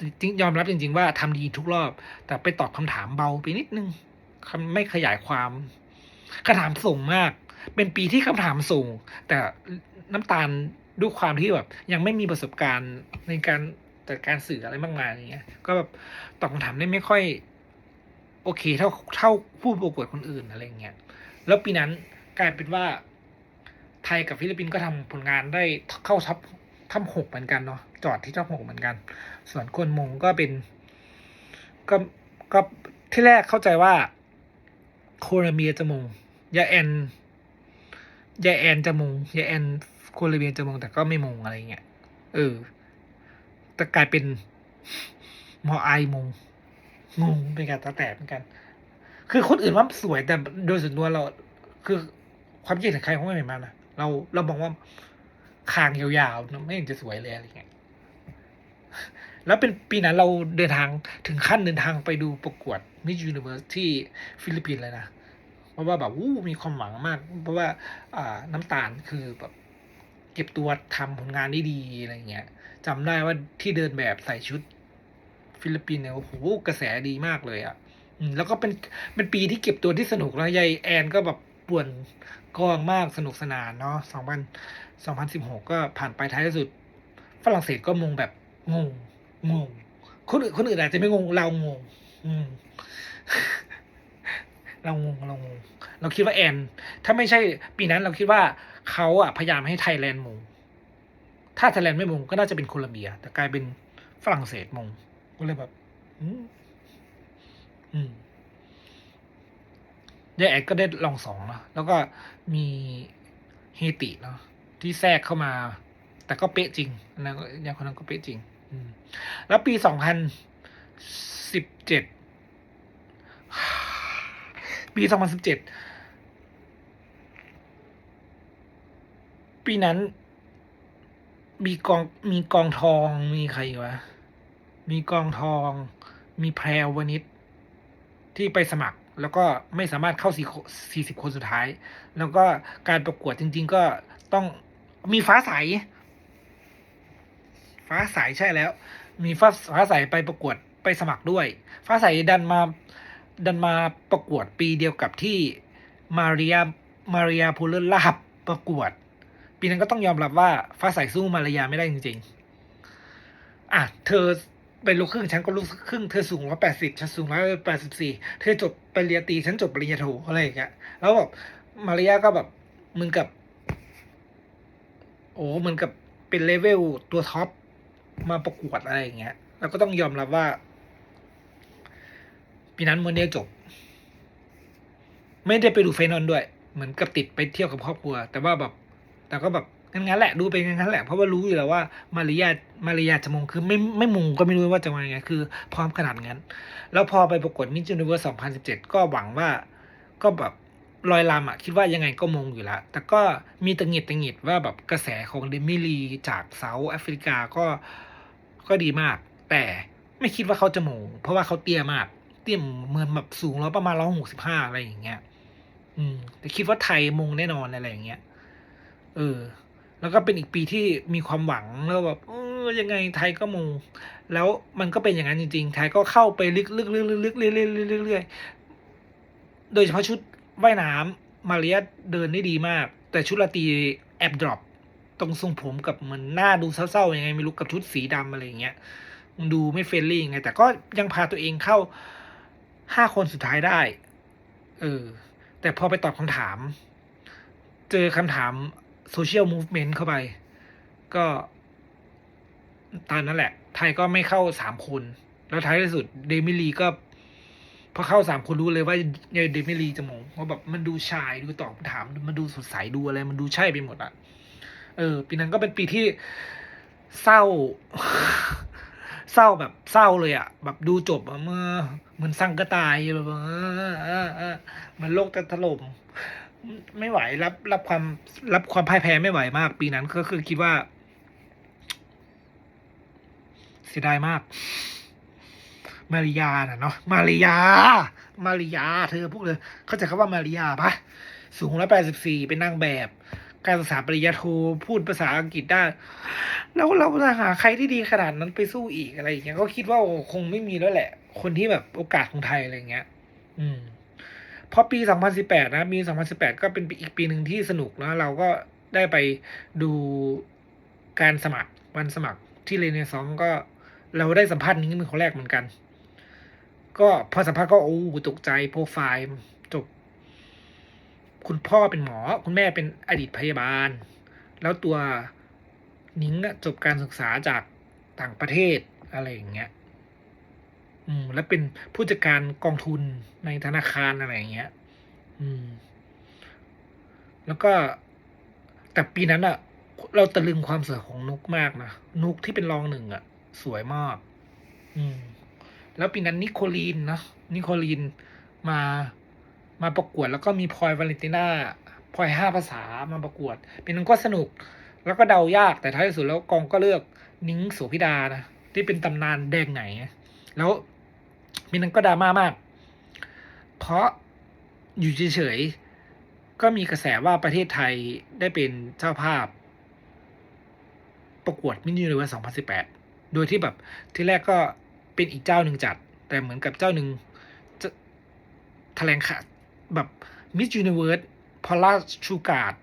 จริงยอมรับจริง ๆ ว่าทำดีทุกรอบ แต่ไปตอบคำถามเบาไปนิดนึงคำไม่ขยายความคำถามสูงมาก เป็นปีที่คำถามสูง แต่น้ำตาลด้วยความที่แบบยังไม่มีประสบการณ์ในการจัดการสื่ออะไรมากมายอย่างเงี้ย ก็แบบตอบคำถามได้ไม่ค่อย โอเค เท่าเท่าผู้ประกวดคนอื่นอะไรเงี้ย แล้วปีนั้นกลายเป็นว่าไทยกับฟิลิปปินส์ก็ทำผลงานได้เข้าท็อป ท็อปหกเหมือนกันเนาะจอดที่ท็อปหกเหมือนกัน ส่วนคนมงก็เป็น ก็ก็ที่แรกเข้าใจว่าโคลอมเบียจะมงยาแอนยาแอนจะมงยาแอนโคลอมเบียจะมงแต่ก็ไม่มงอะไรเงี้ยเออแต่กลายเป็นมอไอมงงงเป็นการตาแตกเหมือนกัน คือคนอื่นว่าสวยแต่โดยส่วนตัวเรา คือความคิดเห็นใครเขาไม่เหมือนมันนะเราเราบอกว่า คางยาวๆไม่เห็นจะสวยเลยอะไรเงี้ยแล้วเป็นปีนั้นเราเดินทางถึงขั้นเดินทางไปดูประกวดมิ s ยูนิเว r ร์สที่ฟิลิปปินส์เลยนะ เพราะว่าแบบวู้มีความหวังมาก เพราะว่าอ่าน้ำตาลคือแบบเก็บตัวทำผลงานได้ดีอะไรเงี้ยจำได้ว่าที่เดินแบบใส่ชุดฟิลิปปินส์เนี่ยโอ้โหกระแสดีมากเลยอะ่ะแล้วก็เป็นเป็นปีที่เก็บตัวที่สนุกแล้วยายแอนก็แบบป่วนกองมากสนุกสนานเนาะสองพัน สองพันสิบหกก็ผ่านไปท้ายที่สุด ฝรั่งเศสก็มงแบบงงงงคนอื่นคนอื่นอาจจะไม่งงเรางงเรางงเรางงเราคิดว่าแอน ถ้าไม่ใช่ปีนั้นเราคิดว่าเขาอะพยายามให้ไทยแลนด์มง ถ้าไทยแลนด์ไม่มงก็น่าจะเป็นโคลอมเบีย แต่กลายเป็นฝรั่งเศสมงก็เลยแบบอืมอืมยายแอดก็ได้ลองสองเนาะแล้วก็มีเฮติเนาะ ที่แทรกเข้ามา แต่ก็เป๊ะจริงนนั้นก็อย่างคนนั้นก็เป๊ะจริงแล้วปีสองพันสิบเจ็ดปีสองพันสิบเจ็ดปีนั้น มีกองมีกองทองมีใครวะ มีกองทอง มีแพรวนิชที่ไปสมัครแล้วก็ไม่สามารถเข้าสี่สิบคนสุดท้าย แล้วก็การประกวดจริง ๆ ก็ต้อง มีฟ้าใส ฟ้าใสใช่แล้ว มีฟ้าฟ้าใสไปประกวดไปสมัครด้วย ฟ้าใสดันมาดันมาประกวดปีเดียวกับที่มาเรียมาเรียพูลเลอร์ลาบประกวด ปีนั้นก็ต้องยอมรับว่าฟ้าใสสู้มาเรียไม่ได้จริง ๆ อะ เธอเป็นลูกครึ่งฉันก็ลูกครึ่งเธอสูงร้อยแปดสิบฉันสูงร้อยแปดสิบสี่เธอจบปริญญาตรีฉันจบปริญญาโทอะไรอย่างเงี้ยแล้วแบบมาเรียก็แบบมือนกับ โอ้เหมือนกับเป็นเลเวลตัวท็อปมาประกวดอะไรอย่างเงี้ยแล้วก็ต้องยอมรับว่า ปีนั้นโมเดลจบ ไม่ได้ไปดูไฟนอลด้วย เหมือนกับติดไปเที่ยวกับครอบครัว แต่ว่าแบบ แต่ก็แบบงั้นแหละดูไปงั้นแหละเพราะว่ารู้อยู่แล้วว่า มาริยามาริยาจะมงคือไม่ไม่มงก็ไม่รู้ว่าจะมายังไงคือ พร้อมขนาดนั้น แล้วพอไปประกวดมิจูนิเวอร์สองพันสิบเจ็ดก็หวังว่าก็แบบ ลอยลำอะคิดว่ายังไงก็มงอยู่ล้วแต่ก็มีตังหงิดตังหงิดว่าแบบกระแสของเดมิลีจากเซาท์แอฟริกาก็ก็ดีมาก แต่ไม่คิดว่าเขาจะมง เพราะว่าเขาเตี้ยมาก เตี้ยเหมือนแบบสูงแล้วประมาณร้อยหกสิบห้าอะไรอย่างเงี้ย อืม แต่คิดว่าไทยมงแน่นอนอะไรอย่างเงี้ย เออ แล้วก็เป็นอีกปีที่มีความหวังแล้วแบบเออยังไงไทยก็มง แล้วมันก็เป็นอย่างนั้นจริงๆ ไทยก็เข้าไปลึกๆลึกๆๆๆเรื่อยๆโดยเฉพาะชุด ว่ายน้ำมาเรียเดินได้ดีมาก แต่ชุดราตีแอบดรอปตรงทรงผมกับเหมือนหน้าดูเศร้าๆยังไงไม่รู้กับชุดสีดำอะไรอย่างเงี้ยมันดูไม่เฟรนลี่ยังไง แต่ก็ยังพาตัวเองเข้าห้าคนสุดท้ายได้ เออ แต่พอไปตอบคำถาม เจอคำถามโซเชียลมูฟเมนต์เข้าไป ก็ตอนนั้นแหละ ไทยก็ไม่เข้าสามคน แล้วท้ายที่สุดเดมิลีก็ พอเข้าสามคนรู้เลยว่าเดมิลีจะมองเพราแบบมันดูชายดูตอบคำถาม มันดูสดใสดูอะไร มันดูใช่ไปหมดอะเออ ปีนั้นก็เป็นปีที่เศร้า เศร้าแบบเศร้าเลยอะ แบบดูจบเมื่อเหมือนสังกะตายแบบเออเออเออมันโลกจะถล่มไม่ไหวรับรับความรับความพ่ายแพ้ไม่ไหวมาก ปีนั้นก็คือคิดว่า เสียดายมาก มาริยาน่ะเนาะมาริยา มาริยา เธอพูดเลยเข้าใจคำว่ามาริยาปะสูงร้อยแปดสิบสี่เป็นนางแบบ การศึกษาปริญญาโทพูดภาษาอังกฤษได้ แล้วเราจะหาใครที่ดีขนาดนั้นไปสู้อีกอะไรอย่างเงี้ยก็คิดว่าคงไม่มีแล้วแหละ คนที่แบบโอกาสของไทยอะไรเงี้ย อืมพอปี 2018 นะปี2018 ก็เป็นปอีกปีหนึ่งที่สนุกนะ เราก็ได้ไปดูการสมัครวันสมัครที่เรเนซองก็เราได้สัมภาษณ์นิ้งเป็นคนแรกเหมือนกัน ก็พอสัมภาษณ์ก็โอ้ตกใจโปรไฟล์จบ คุณพ่อเป็นหมอ คุณแม่เป็นอดีตพยาบาล แล้วตัวนิ้งจบการศึกษาจากต่างประเทศอะไรอย่างเงี้ย อืม แล้วเป็นผู้จัดการกองทุนในธนาคารอะไรอย่างเงี้ย อืม แล้วก็แต่ปีนั้นอะเราตะลึงความสวยของนุกมากนะ นุกที่เป็นรองหนึ่งอะสวยมาก อืม แล้วปีนั้นนิโคลีนนะนิโคลีนมามาประกวด แล้วก็มีพลอยวาเลนติน่าพลอยห้าภาษามาประกวดเป็นนั้นก็สนุก แล้วก็เดายากแต่ท้ายที่สุดแล้วกองก็เลือกนิ้งโสพิดานะที่เป็นตำนานแดงไหน แล้วปีนั้นก็ดราม่ามาก เพราะอยู่เฉยๆก็มีกระแสว่าประเทศไทยได้เป็นเจ้าภาพ ประกวดมินิยูนิเวอร์2018 โดยที่แบบที่แรกก็ เป็นอีกเจ้าหนึ่งจัด แต่เหมือนกับเจ้าหนึ่งจะแถลงข่าวแบบมิสยูนิเวิร์สพอลล่าชูการ์ด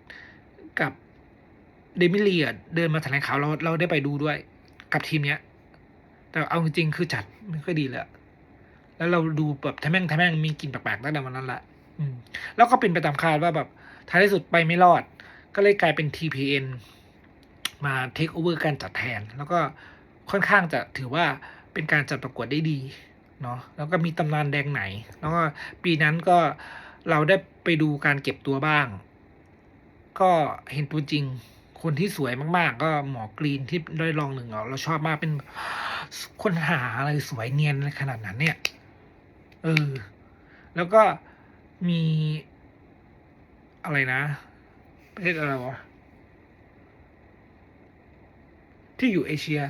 กับเดมิเลียเดินมาแถลงข่าวเราเราได้ไปดูด้วยกับทีมเนี้ย แต่เอาจริงๆคือจัดไม่ค่อยดีเลยแล้วเราดูแบบทะแม่งทะแม่งมีกลิ่นแปลกๆตั้งแต่วันนั้นละอืม แล้วก็เป็นไปตามคาดว่าแบบท้ายที่สุดไปไม่รอด ก็เลยกลายเป็น TPN มาเทคโอเวอร์การจัดแทน แล้วก็ค่อนข้างจะถือว่า เป็นการจัดประกวดได้ดีเนาะแล้วก็มีตำนานแดงไหน แล้วก็ปีนั้นก็เราได้ไปดูการเก็บตัวบ้าง ก็เห็นตัวจริง คนที่สวยมากๆ ก็หมอกรีนที่ได้รองหนึ่งเราชอบมากเป็นคนหาอะไรสวยเนียนขนาดนั้นเนี่ยเออแล้วก็มีอะไรนะประเทศอะไรวะที่อยู่เอเชีย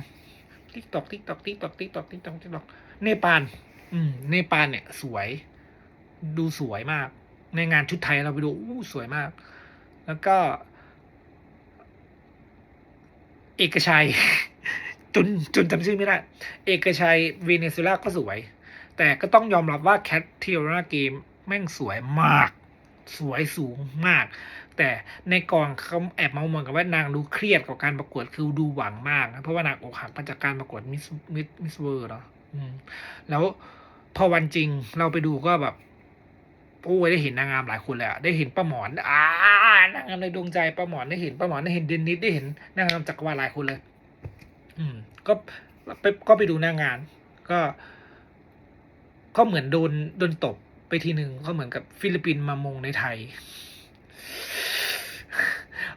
ทิกตอกทิกตอกทิกตอกทิกตอกทิกตอกทิกตอกเนปาลอืมเนปาลเนี่ย สวย ดูสวยมาก ในงานชุดไทยเราไปดูอู้สวยมาก แล้วก็ เอกชัยจนจนจำชื่อไม่ได้ เอกชัยเวเนซุเอลาก็สวย แต่ก็ต้องยอมรับว่าแคทเทียร่าเกมแม่งสวยมาก สวยสูงมาก แต่ในกองเขาแอบเมามอยกันว่านางดูเครียดกับการประกวดคือดูหวังมากนะเพราะว่านางอกหักมาจากการประกวดมิสมิสมิสเวิร์เนาะแล้วพอวันจริงเราไปดูก็แบบโอ้ยได้เห็นนางงามหลายคนเลยอะได้เห็นป้าหมอนอ่านางงามในดวงใจป้าหมอนได้เห็นป้าหมอนได้เห็นเดนนิสได้เห็นนางงามจักรวาลหลายคนเลย อืม ก็ไปก็ไปดูหน้างาน ก็ ก็เหมือนโดนโดนตบ ไปทีหนึ่งก็เหมือนกับฟิลิปปินส์มามงในไทย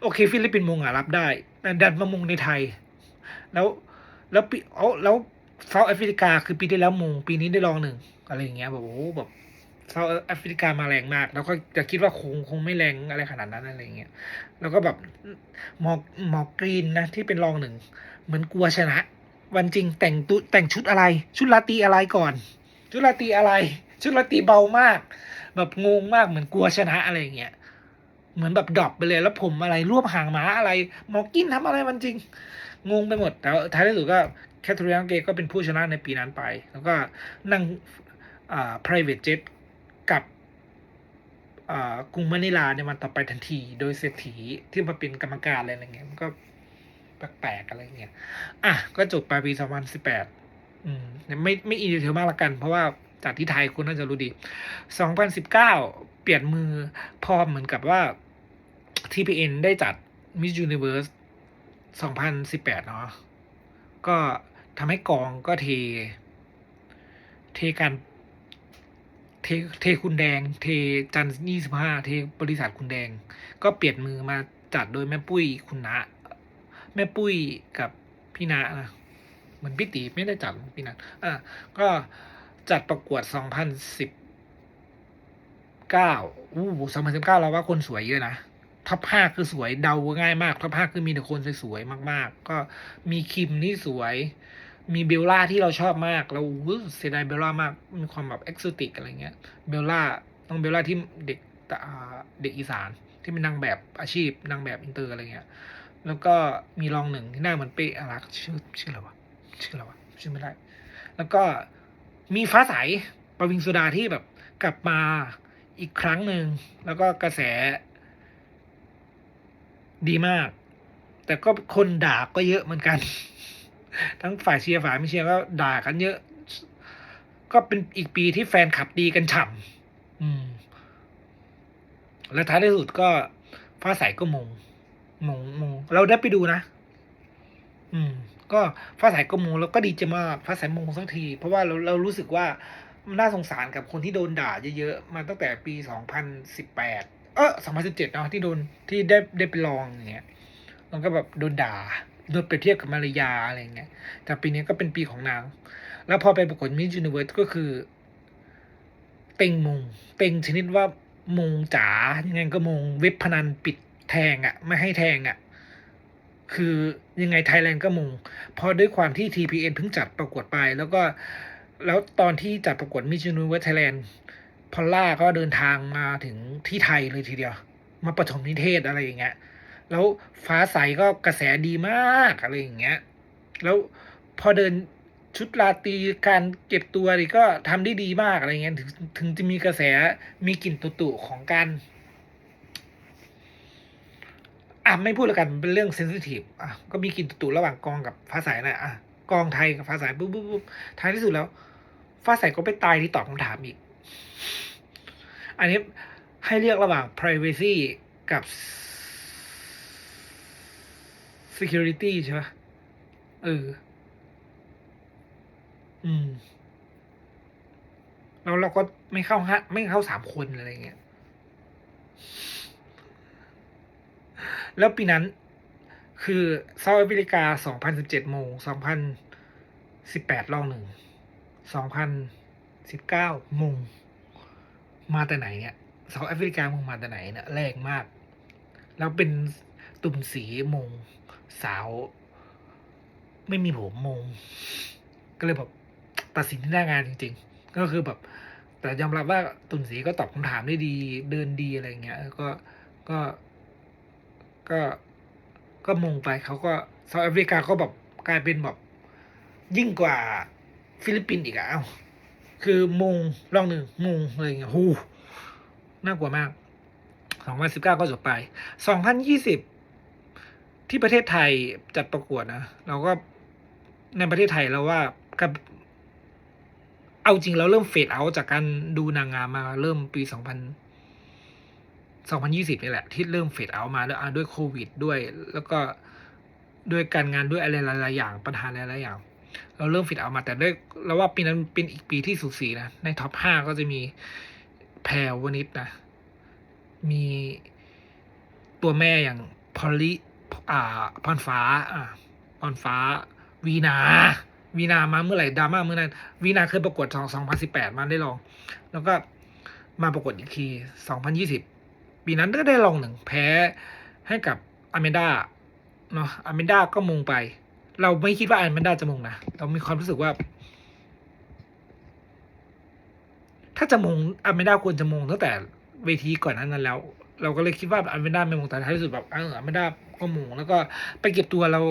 โอเค ฟิลิปปินส์มงอะรับได้แต่ดันมามงในไทย แล้วแล้วปีเอาแล้วเซาท์แอฟริกาคือปีที่แล้วมง ปีนี้ได้รองหนึ่งอะไรอย่างเงี้ยแบบโอ้แบบเซาท์แอฟริกามาแรงมาก แล้วก็จะคิดว่าคงคงไม่แรงอะไรขนาดนั้นอะไรเงี้ย แล้วก็แบบหมอกหมอกกรีนนะที่เป็นรองหนึ่ง เหมือนกลัวชนะ วันจริงแต่งตุแต่งชุดอะไร ชุดลาตีอะไรก่อน ชุดลาตีอะไร ชุดลาตีเบามาก แบบงงมากเหมือนกลัวชนะอะไรเงี้ยเหมือนแบบดรอปไปเลยแล้วผมอะไรรวบหางม้าอะไรหมอกินทำอะไรมันจริง งงไปหมด แต่ท้ายที่สุดก็แคทเธอรีนเกก็เป็นผู้ชนะในปีนั้นไป แล้วก็นั่งอ่า private jet กับอ่ากรุงมะนิลาในวันต่อไปทันที โดยเศรษฐีที่มาเป็นกรรมการอะไรอย่างเงี้ยมันก็แปลกๆอะไรเงี้ย อะ ก็จบไปปี2018อืมไม่ไม่อินเทลมากละกัน เพราะว่า จากที่ไทยคุณน่าจะรู้ดี 2019 เปลี่ยนมือพอเหมือนกับว่า TPN ได้จัด Miss Universe 2018 เนาะก็ทำให้กองก็เท เทกันเทเทคุณแดง เทจันยี่สิบห้าเทบริษัทคุณแดง ก็เปลี่ยนมือมาจัดโดยแม่ปุ้ยคุณนะ แม่ปุ้ยกับพี่นานะเหมือนพี่ตีไม่ได้จัดพี่นาอะก็ จัดประกวด 2010เก้าอู้สองพันสิบเก้าเราว่าคนสวยเยอะนะท็อปห้าคือสวยเดาง่ายมากท็อปห้าคือมีแต่คนสวยๆมาก ๆ ก็มีคิมที่สวย มีเบลล่าที่เราชอบมาก เราอู้เสียดายเบลล่ามากมีความแบบเอ็กโซติกอะไรเงี้ยเบลล่าต้องเบลล่าที่เด็กเด็กอีสานที่เป็นนางแบบอาชีพนางแบบอินเตอร์อะไรเงี้ย แล้วก็มีรองหนึ่งที่หน้าเหมือนเป๊ะอารักษ์ชื่อชื่ออะไรวะชื่ออะไรวะชื่อไม่ได้ แล้วก็ มีฟ้าใสปวิงสุดาที่แบบกลับมาอีกครั้งหนึ่ง แล้วก็กระแส ดีมาก แต่ก็คนด่าก็เยอะเหมือนกัน ทั้งฝ่ายเชียร์ฝ่ายไม่เชียร์ก็ด่ากันเยอะ ก็เป็นอีกปีที่แฟนขับดีกันฉ่ำอืม และท้ายที่สุดก็ฟ้าใสก็มงมงมงเราได้ไปดูนะ อืม ก็ฟ้าใสก็มงแล้วก็ดีใจมากฟ้าใสมงสักที เพราะว่าเราเรารู้สึกว่ามันน่าสงสารกับคนที่โดนด่าเยอะๆมาตั้งแต่ปีสองพันสิบแปดเออสองพันสิบเจ็ดเนาะที่โดนที่ได้ได้ไปลองอย่างเงี้ยมันก็แบบโดนด่าโดนเปรียบเทียบกับมารยาอะไรเงี้ยแต่ปีนี้ก็เป็นปีของนาง แล้วพอไปประกวดมิส s u นิเวิร์สก็คือ เต็งมงเต็งชนิดว่ามงจ๋ายังไงก็มงเว็บพนันปิดแทงอะ่ะ ไม่ให้แทงอะ่ะ คือยังไงไทยแลนด์ก็มุงพราะด้วยความที่ TPN เพิ่งจัดประกวดไป แล้วก็แล้วตอนที่จัดประกวดมิส s u นิเวิร์สไทยแลนด์พอลล่าก็เดินทางมาถึงที่ไทยเลยทีเดียว มาประถมนิเทศอะไรอย่างเงี้ยแล้วฟ้าใสก็กระแสดีมากอะไรอย่างเงี้ยแล้วพอเดินชุดราตรีการเก็บตัวนี่ก็ทำได้ดีมากอะไรเงี้ยถึงถึงจะมีกระแสมีกลิ่นตุตุๆของการ อะไม่พูดแล้วกันเป็นเรื่องเซนซิทีฟอะก็มีกลิ่นตุตุๆระหว่างกองกับฟ้าใสนะอะกองไทยกับฟ้าใสปุ๊บปุ๊บปุ๊บท้ายที่สุดแล้ว ฟ้าใสก็ไปตายที่ตอบคำถามอีก อันนี้ให้เลือกระหว่าง privacy กับ security ใช่ปะเออ อืม แล้วเราก็ไม่เข้าฮะไม่เข้าสามคนอะไรเงี้ย แล้วปีนั้นคือเซาท์แอฟริกา 2017 โมง 2018 รองหนึ่ง 2019โมงมาแต่ไหนเนี่ยเซาท์แอฟริกามึงมาแต่ไหนเนี่ยแรงมาก แล้วเป็นตุ่มสีมงสาว ไม่มีผมมงก็เลยแบบตัดสินที่หน้างานจริง ๆ ก็คือแบบ แต่ยอมรับว่าตุ่นสีก็ตอบคำถามได้ดี เดินดีอะไรเงี้ย ก็ก็ ก็ก็มงไปเขาก็เซาท์แอฟริกาก็แบบกลายเป็นแบบยิ่งกว่าฟิลิปปินส์อีกอะเอ้าคือมงรองหนึ่งมงอะไรเงี้ยหูน่ากลัวมาก 2019 ก็จบไป 2020 ที่ประเทศไทยจัดประกวดนะ เราก็ในประเทศไทยเราว่ากับเอาจริงเราเริ่มเฟดเอาจากการดูนางงามมาเริ่มปี 2000 2020นี่แหละที่เริ่มเฟดเอามาด้วด้วยโควิดด้วย แล้วก็ด้วยการงานด้วยอะไรหลายๆอย่างปัญหาหลายๆอย่าง เราเริ่มเฟดเอามาแต่ด้วยเราว่าปีนั้นเป็นอีกปีที่สูสีนะ ในท็อปห้าก็จะมีแพรวนิดนะ มีตัวแม่อย่างพอลลิอ่าพรฟ้าอ่าพรฟ้า วีนา วีนามาเมื่อไหร่ดราม่าเมื่อนั้น วีนาเคยประกวดสองสองพันสิบแปดมาได้ลอง แล้วก็มาประกวดอีกทีสองพันยี่สิบ ปีนั้นก็ได้ลองหนึ่งแพ้ให้กับอเมนดาเนาะอเมนดาก็มงไป เราไม่คิดว่าอเมนดาจะมงนะเรามีความรู้สึกว่า ถ้าจะมงอเมนดาควรจะมงตั้งแต่เวทีก่อนหนานั้นแล้ว เราก็เลยคิดว่าอเมนดาไม่มงแต่ท้ายที่สุดแบบเอออเมนดาก็มงแล้วก็ไปเก็บตัวเรา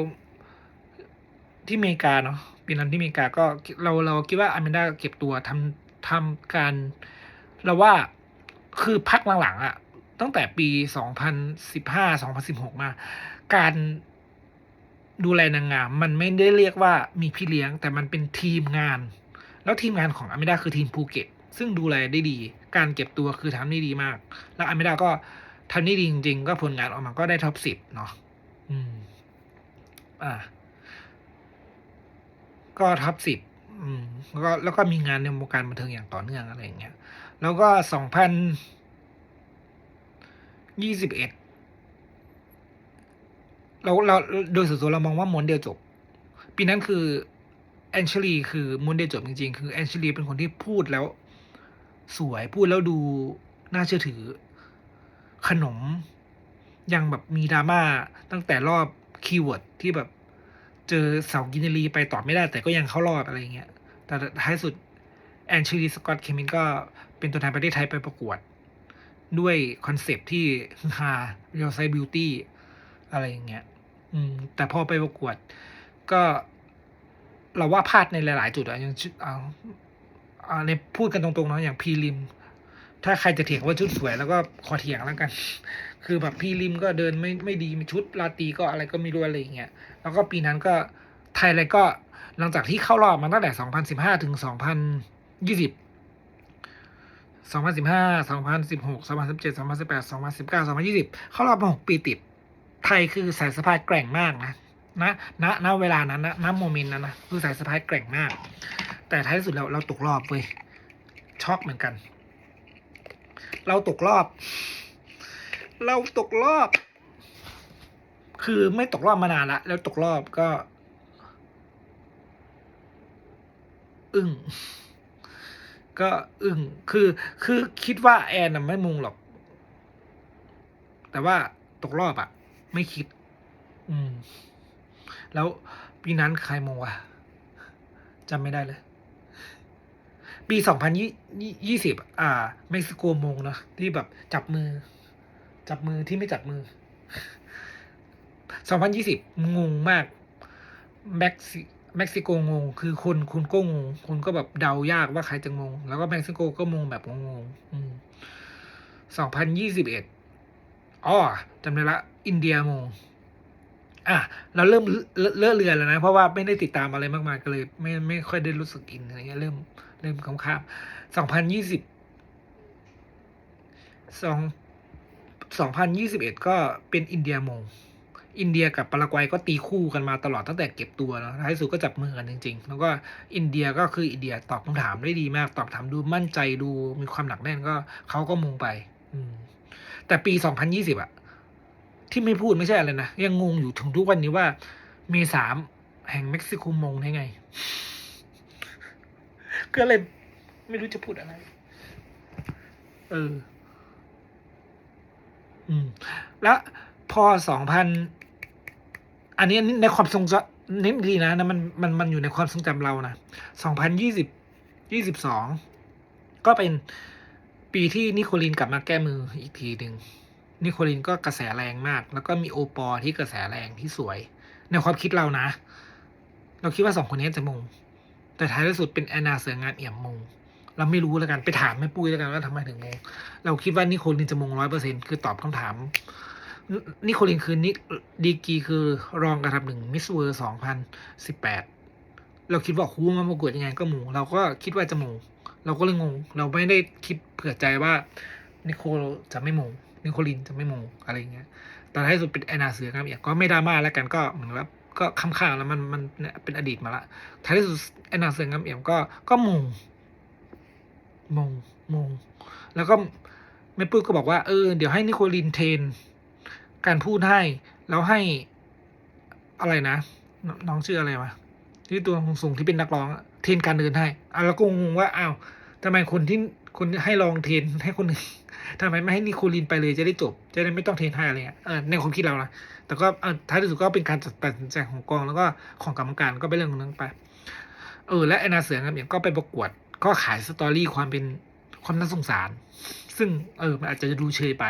ที่อเมริกาเนาะปีนั้นที่อเมริกาก็เราเราคิดว่าอเมนดาเก็บตัวทำทำการ เราว่าคือพักหลังๆอะ่ะ ตั้งแต่ปีสองพันสิบห้าสองพันสิบหกมา การดูแลนางงาม มันไม่ได้เรียกว่ามีพี่เลี้ยง แต่มันเป็นทีมงาน แล้วทีมงานของอเมดาคือทีมภูเก็ต ซึ่งดูแลได้ดี การเก็บตัวคือทำได้ดีมาก แล้วอเมดาก็ทำได้ดีจริงๆ ก็ผลงานออกมาก็ได้ท็อปสิบเนาะอืม อ่า ก็ท็อปสิบอืมแล้วก็แล้วก็มีงานในวงการบันเทิงอย่างต่อเนื่องอะไรอย่างเงี้ย แล้วก็สองพัน ยี่สิบเอ็ดเราเราโดยส่วนตัวเรามองว่าม้วนเดียวจบ ปีนั้นคือแอนเชลีคือม้วนเดียวจบจริงๆ คือแอนเชลีเป็นคนที่พูดแล้ว สวยพูดแล้วดูน่าเชื่อถือ ขนม ยังแบบมีดราม่าตั้งแต่รอบคีย์เวิร์ดที่แบบเจอเสากินรีไปต่อไม่ได้ แต่ก็ยังเข้ารอบอะไรเงี้ย แต่ท้ายสุดแอนเชลีสกอตเคมินก็เป็นตัวแทนประเทศไทยไปประกวด ด้วยคอนเซปที่ฮาเรียลไซบิวตี้อะไรอย่างเงี้ยอืมแต่พอไปประกวด ก็เราว่าพลาดในหลาย ๆ จุดอะอย่างชุดเอาเอาในพูดกันตรงๆเนาะอย่างพรีลิม ถ้าใครจะเถียงว่าชุดสวย แล้วก็ขอเถียงแล้วกัน คือแบบพรีลิมก็เดินไม่ไม่ดีชุดราตรีก็อะไรก็ไม่รู้อะไรอย่างเงี้ยแล้วก็ปีนั้นก็ไทยอะไรก็หลังจากที่เข้ารอบมาตั้งแต่ 2015 ถึง 2020 2015 2016 2017 2018 2019 2020 เข้ารอบมา 6 ปีติด ไทยคือสายสะพายแกร่งมากนะนะณณเวลานั้นนะณโมเมนต์นั้นนะคือสายสะพายแกร่งมาก แต่ท้ายที่สุดแล้วเราตกรอบเว้ยช็อกเหมือนกัน เราตกรอบ เราตกรอบ คือไม่ตกรอบมานานละแล้วตกรอบก็ อึ้ง ก็อึ้งคือคือคิดว่าแอนไม่มุงหรอก แต่ว่าตกรอบอะไม่คิด อืม แล้วปีนั้นใครมงวะจำไม่ได้เลย ปีสองพันยี่สิบอ่า เม็กซิโกมงเนะที่แบบจับมือ จับมือที่ไม่จับมือสองพันยี่สิบงงมากเม็กซิ เม็กซิโกงง คือคนคุณก็งง คุณก็แบบเดายากว่าใครจะงง แล้วก็เม็กซิโกก็งงแบบงงสองพันยี่สิบเอ็ดอ๋อจำได้ละ อินเดียมงอะเราเริ่มเลเลอะเรือนแล้วนะ เพราะว่าไม่ได้ติดตามอะไรมากมายก็เลย ไม่ไม่ค่อยได้รู้สึกอินอะไรเงี้ยเริ่มเริ่มค้ำค้สองพันยี่สิบสองสองพันยี่สิบเอ็ดก็เป็นอินเดียมง อินเดียกับปารากวัยก็ตีคู่กันมาตลอดตั้งแต่เก็บตัวแล้วท้ายสุดก็จับมือกันจริง ๆ แล้วก็อินเดียก็คืออินเดียตอบคำถามได้ดีมาก ตอบถามดูมั่นใจดูมีความหนักแน่นก็เขาก็มุงไป อืม แต่ปีสองพันยี่สิบอะที่ไม่พูดไม่ใช่อะไรนะ ยังงงอยู่ถึงทุกวันนี้ว่าเมสามแห่งเม็กซิโกมงได้ไง ก็เลยไม่รู้จะพูดอะไร เออ อืม แล้วพอสองพัน อันนี้ในความทรงจำนิดดีนะนะมันมันมันอยู่ในความทรงจำเรานะสองพันยี่สิบยี่สิบสองก็เป็นปีที่นิโคลินกลับมาแก้มืออีกทีหนึ่งนิโคลินก็กระแสแรงมาก แล้วก็มีโอปอลที่กระแสแรงที่สวย ในความคิดเรานะ เราคิดว่าสองคนนี้จะมง แต่ท้ายที่สุดเป็นแอนนาเสืองานเอี่ยมมง เราไม่รู้แล้วกันไปถามแม่ปุ้ยแล้วกันว่าทำไมถึงมง เราคิดว่านิโคลินจะมงร้อยเปอร์เซ็นคือตอบคำถาม นิโคลินคือนิดีกีคือรองกระดับหนึ่งมิสเวอร์สองพันสิบแปดเราคิดว่าคูมาประกวดยังไงก็มงเราก็คิดว่าจะมงเราก็เลยงง เราไม่ได้คิดเผื่อใจว่านิโคลจะไม่มงนิโคลินจะไม่มงอะไรเงี้ยแต่ท้ายสุดเป็นแอนนาเสือครับอย่างก็ไม่ดราม่าแล้วกันก็เหมือนว่าก็ค้ำค่าแล้วมันมันเป็นอดีตมาละท้ายสุดแอนนาเสืองามเอี่ยมก็ก็มงมงมง แล้วก็แม่ปุ้ยก็บอกว่าเออเดี๋ยวให้นิโคลินเทน การพูดให้แล้วให้อะไรนะ น้องชื่ออะไรวะที่ตัวสูงที่เป็นนักร้องเทนการเดินให้อะแล้วก็งงว่าอ้าวทำไมคนที่คนให้ลองเทนให้คนหนึ่งทำไมไม่ให้นิโคลินไปเลยจะได้จบ จะได้ไม่ต้องเทนให้อะไรเงี้ยเออในความคิดเรานะแต่ก็เออท้ายที่สุดก็เป็นการตัดสินใจของกองแล้วก็ของกรรมการก็เป็นเรื่องของนั้นไปเออและแอนนาเสือครับอย่างก็ไปประกวด ก็ขายสตอรี่ความเป็นความน่าสงสาร ซึ่งเออมันอาจจะดูเชยไป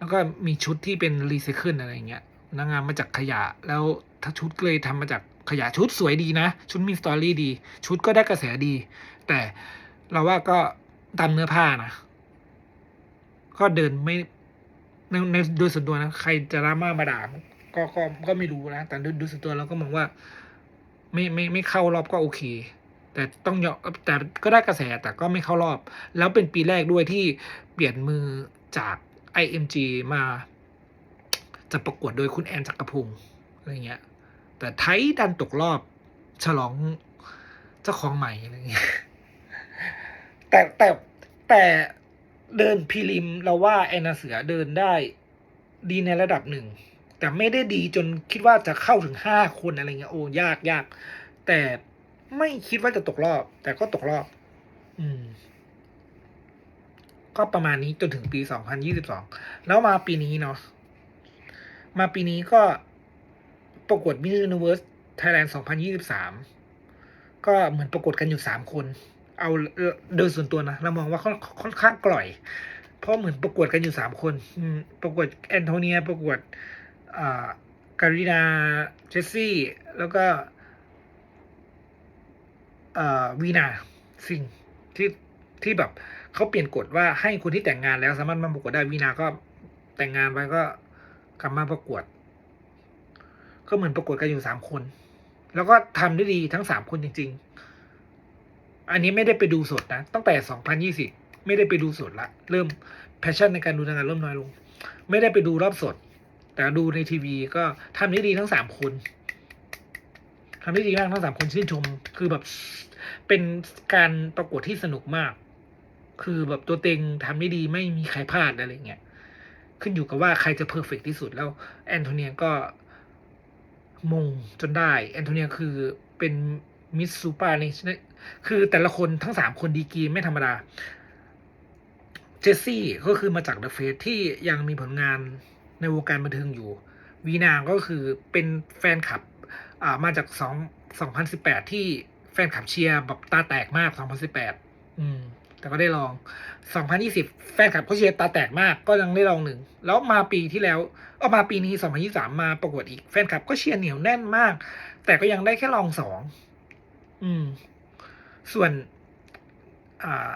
แล้วก็มีชุดที่เป็นรีไซเคิลอะไรเงี้ยนางงามมาจากขยะ แล้วถ้าชุดเลยทำมาจากขยะชุดสวยดีนะ ชุดมีสตอรี่ดี ชุดก็ได้กระแสดี แต่เราว่าก็ตามเนื้อผ้านะก็เดินไม่ในในโดยส่วนตัวนะใครจะรามามาด่าก็ก็ก็ไม่รู้นะแต่ดยโดยส่วนตัวเราก็มองว่า ไม่ไม่ไม่เข้ารอบก็โอเค แต่ต้องยอมแต่ก็ได้กระแสแต่ก็ไม่เข้ารอบ แล้วเป็นปีแรกด้วยที่เปลี่ยนมือจาก IMG มาจะประกวดโดยคุณแอนจักรพงศ์อะไรเงี้ย แต่ไทยดันตกรอบฉลองเจ้าของใหม่อะไรเงี้ย แต่แต่แต่เดินพรีลิมเราว่าแอนนาเสือเดินได้ดีในระดับหนึ่ง แต่ไม่ได้ดีจนคิดว่าจะเข้าถึงห้าคนอะไรเงี้ยโอ้ยากยาก แต่ไม่คิดว่าจะตกรอบ แต่ก็ตกรอบ อืม ก็ประมาณนี้จนถึงปีสองพันยี่สิบสองแล้วมาปีนี้เนาะมาปีนี้ก็ประกวดมิส s ูนิเวิร์สไทยแลนด์สองพันยี่สิบสามก็เหมือนประกวดกันอยู่สามคน เอาโดยส่วนตัวนะ เรามองว่าค่อนค่อนข้างกล่อย เพราะเหมือนประกวดกันอยู่สามคนประกวดแอนโทเนีย ประกวดการินาเจสซี่ แล้วก็วีนาสิ่งที่ที่แบบ เขาเปลี่ยนกฎว่าให้คนที่แต่งงานแล้วสามารถมาประกวดได้วีนาก็แต่งงานไปก็กลับมาประกวด ก็เหมือนประกวดกันอยู่สามคน แล้วก็ทำได้ดีทั้งสามคนจริง ๆ อันนี้ไม่ได้ไปดูสดนะตั้งแต่สองพันยี่สิบไม่ได้ไปดูสดละ เริ่มแพชชั่นในการดูนางงามเริ่มน้อยลง ไม่ได้ไปดูรอบสด แต่ดูในทีวีก็ทำได้ดีทั้งสามคนทำได้ดีมากทั้งสามคนชื่นชม คือแบบเป็นการประกวดที่สนุกมาก คือแบบตัวเต็งทำได้ดีไม่มีใครพลาดอะไรเงี้ยขึ้นอยู่กับว่าใครจะเพอร์เฟกที่สุดแล้วแอนโทเนียก็มงจนได้แอนโทเนียคือเป็นมิสซูเปอร์นี่คือแต่ละคนทั้งสามคนดีกรีไม่ธรรมดา เจสซี่ก็คือมาจากเดอะเฟสที่ยังมีผลงานในวงการบันเทิงอยู่ วีนาก็คือเป็นแฟนคลับอ่ามาจากสองสองพันสิบแปดที่แฟนคลับเชียร์แบบตาแตกมากสองพันสิบแปดอืม แต่ก็ได้ลองสองพันยี่สิบแฟนคลับเขาเชียร์ตาแตกมากก็ยังได้ลองหนึ่ง แล้วมาปีที่แล้วเอามาปีนี้สองพันยี่สามมาประกวดอีก แฟนคลับก็เชียร์เหนียวแน่นมาก แต่ก็ยังได้แค่ลองสอง อืม ส่วนอ่า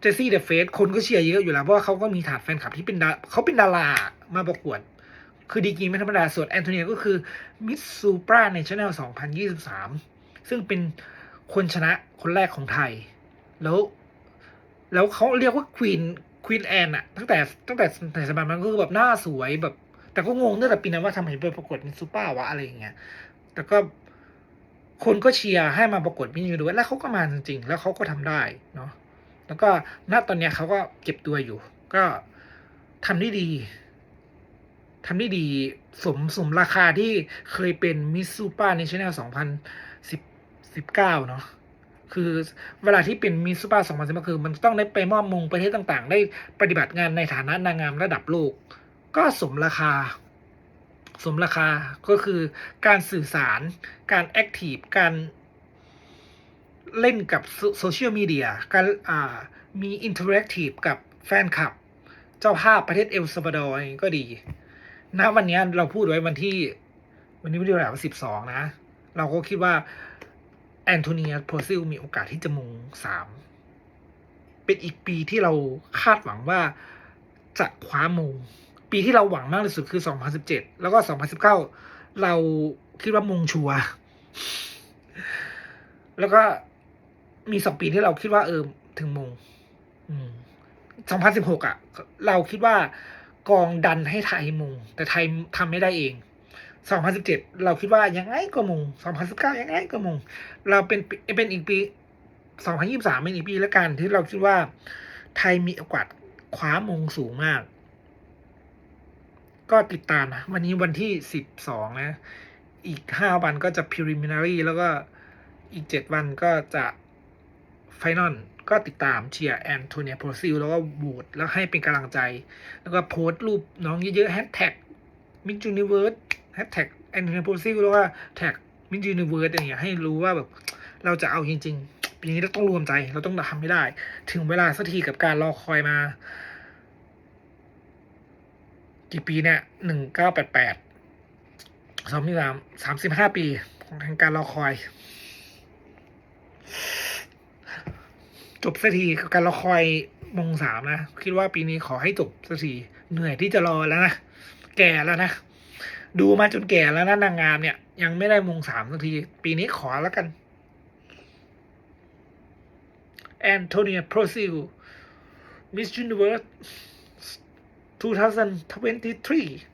เจสซี่เดอะเฟสคนก็เชียร์เยอะอยู่แล้ว เพราะว่าเขาก็มีฐานแฟนคลับที่เป็นดาเขาเป็นดารามาประกวด คือดีกรีไม่ธรรมดา ส่วนแอนโทเนียก็คือมิสซูปราในชแนล2023 ซึ่งเป็นคนชนะคนแรกของไทย แล้ว แล้วเขาเรียกว่าควีนควีนแอนอะตั้งแต่ตั้งแต่แต่สมัยนั้นก็คือแบบหน้าสวยแบบ แต่ก็งงตั้งแต่ปีนั้นว่าทำไมไปประกวดมิสซูปราวะอะไรอย่างเงี้ยแต่ก็คนก็เชียร์ให้มาประกวดมิสยูนิเวิร์สแล้วเขาก็มาจริงๆ แล้วเขาก็ทำได้เนาะแล้วก็ณตอนเนี้ยเขาก็เก็บตัวอยู่ ก็ทำได้ดีทำได้ดีสมสมราคาที่เคยเป็นมิสซูเปอร์ในชแนลสองพันสิบสิบเก้าเนาะ คือเวลาที่เป็นมิสซูปอร์สองพันสิบคือ มันต้องได้ไปมอบมงประเทศต่างๆ ได้ปฏิบัติงานในฐานะนางงามระดับโลก ก็สมราคา สมราคาก็คือการสื่อสาร การแอคทีฟ การเล่นกับโซเชียลมีเดีย การมีอินเทอร์แอคทีฟกับแฟนคลับ เจ้าภาพประเทศเอลซาวาดอร์ก็ดีณวันนี้เราพูดไว้วันที่ วันนี้วันที่เท่าไหร่สิบสองนะ เราก็คิดว่า แอนโทเนียโพซิลมีโอกาสที่จะมงสามเป็นอีกปีที่เราคาดหวังว่าจะคว้ามง ปีที่เราหวังมากที่สุดคือ 2017 แล้วก็ 2019 เราคิดว่ามงชัว แล้วก็มีสองปีที่เราคิดว่าเออถึงมงอืม2016 อะ เราคิดว่ากองดันให้ไทยมง แต่ไทยทำไม่ได้เอง 2017 เราคิดว่ายังไงก็มง 2019 ยังไงก็มง เราเป็นเป็นอีกปี 2023 เป็นอีกปีแล้วกันที่เราคิดว่าไทยมีโอกาสคว้ามงสูงมาก ก็ติดตามนะวันนี้วันที่ 12 นะ อีก 5 วันก็จะ preliminary แล้วก็อีก 7 วันก็จะ final ก็ติดตามเชียร์แอนโทเนียโพซิลแล้วก็โหวตแล้วให้เป็นกำลังใจ แล้วก็โพสต์รูปน้องเยอะๆแฮชแท็กมิจูนิเวิร์ส แฮชแท็กแอนโทเนีโพซิลแล้วก็แท็กมิจูนิเวิร์สอย่างเงี้ยให้รู้ว่าแบบเราจะเอาจริงๆปีนี้เราต้องรวมใจเราต้องทำให้ได้ ถึงเวลาสักทีกับการรอคอยมา กี่ปีเนี่ยหนึ่งเก้าแปดแปดสองพันสามสามสิบห้าปีของทางการรอคอย จบสักทีกับการรอคอยมงสามนะ คิดว่าปีนี้ขอให้จบสักทีเหนื่อยที่จะรอแล้วนะ แก่แล้วนะ ดูมาจนแก่แล้วนะนางงามเนี่ย ยังไม่ได้มงสามสักที ปีนี้ขอแล้วกัน แอนโทเนียโพซิลมิสจูนิเวิร์ส2023